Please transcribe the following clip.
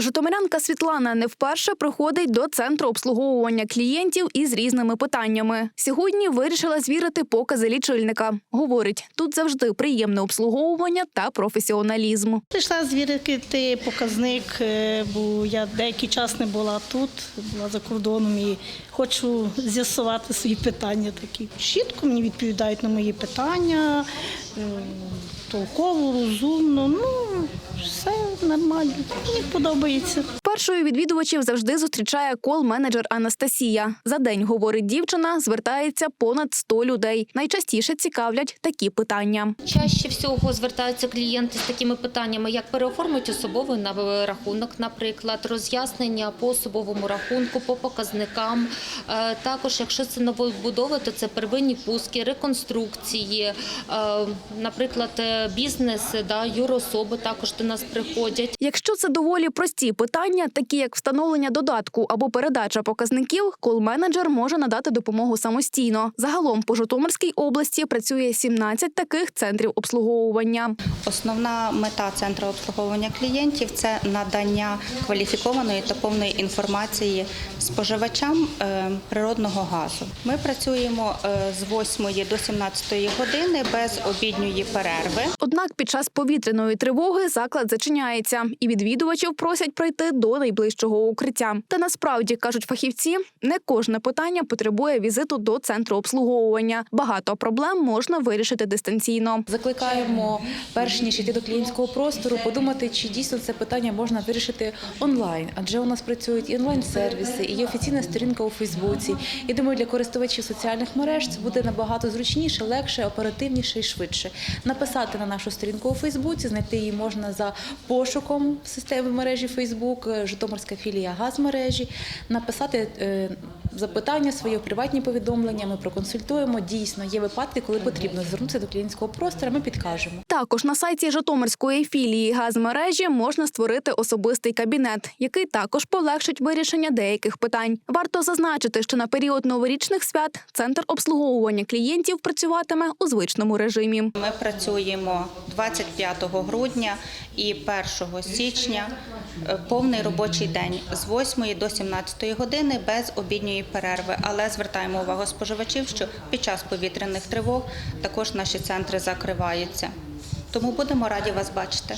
Житомирянка Світлана не вперше приходить до центру обслуговування клієнтів із різними питаннями. Сьогодні вирішила звірити покази лічильника. Говорить, тут завжди приємне обслуговування та професіоналізм. Прийшла звірити показник, е, бо я деякий час не була тут, була за кордоном і хочу з'ясувати свої питання такі. Чітко мені відповідають на мої питання, е, толково, розумно. Ну, все нормально. Мені подобається. Першою відвідувачів завжди зустрічає кол-менеджер Анастасія. За день, говорить дівчина, звертається понад 100 людей. Найчастіше цікавлять такі питання. Чаще всього звертаються клієнти з такими питаннями, як переоформить особовий на- рахунок, наприклад, роз'яснення по особовому рахунку, по показникам. Е, Також, якщо це новобудови, то це первинні пуски, реконструкції, Е, наприклад, е, бізнес, да, юрособи також до нас приходять. Якщо це доволі прості питання, такі як встановлення додатку або передача показників, кол-менеджер може надати допомогу самостійно. Загалом по Житомирській області працює 17 таких центрів обслуговування. Основна мета центру обслуговування клієнтів це надання кваліфікованої та повної інформації споживачам е, природного газу. Ми працюємо е, з 8 до 17 години без обідньої перерви. Однак під час повітряної тривоги заклад зачиняється, і відвідувачів просять пройти до найближчого укриття. Та насправді кажуть фахівці, не кожне питання потребує візиту до центру обслуговування. Багато проблем можна вирішити дистанційно. Закликаємо, перш ніж йти до клієнтського простору, подумати, чи дійсно це питання можна вирішити онлайн, адже у нас працюють і онлайн-сервіси, і є офіційна сторінка у Фейсбуці. І думаю, для користувачів соціальних мереж це буде набагато зручніше, легше, оперативніше і швидше. Написати на нашу сторінку у Фейсбуці, знайти її можна за пошуком в системі мережі Фейсбук, е, Житомирська філія газмережі, написати. е, Запитання свої приватні повідомлення ми проконсультуємо. Дійсно, є випадки, коли потрібно звернутися до клієнтського простору. Ми підкажемо. Також на сайті Житомирської філії газмережі можна створити особистий кабінет, який також полегшить вирішення деяких питань. Варто зазначити, що на період новорічних свят центр обслуговування клієнтів працюватиме у звичному режимі. Ми працюємо 25 грудня і 1 січня е, повний робочий день з 8 до 17 години без обідньої перерви. Але звертаємо увагу споживачів, що під час повітряних тривог також наші центри закриваються. Тому будемо раді вас бачити.